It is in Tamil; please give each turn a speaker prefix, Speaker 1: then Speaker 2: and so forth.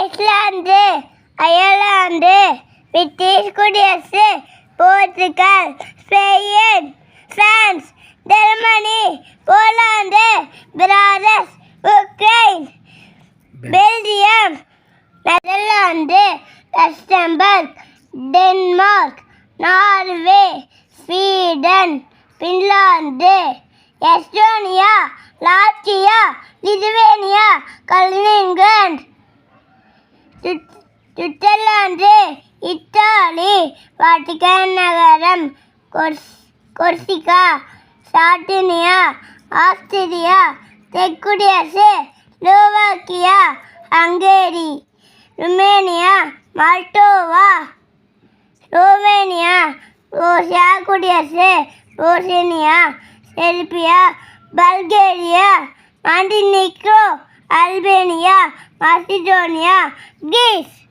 Speaker 1: ஐஸ்லாந்து அயர்லாந்து பிரிட்டிஷ் குடியரசு Portugal Spain France Germany Poland பிராதஸ் Ukraine Belgium Netherlands Luxembourg Denmark Norway Sweden Finland Estonia Latvia Lithuania Kaliningrad Switzerland Italy Vatican நகரம். கொர்ஸ் Corsica Sardinia Austria தெற்குடியரசு Slovakia Hungary Romania Moldova Romania ரோசியா குடியரசு ரோசேனியா Serbia Bulgaria Montenegro Albania bahsi dönüyor. Git.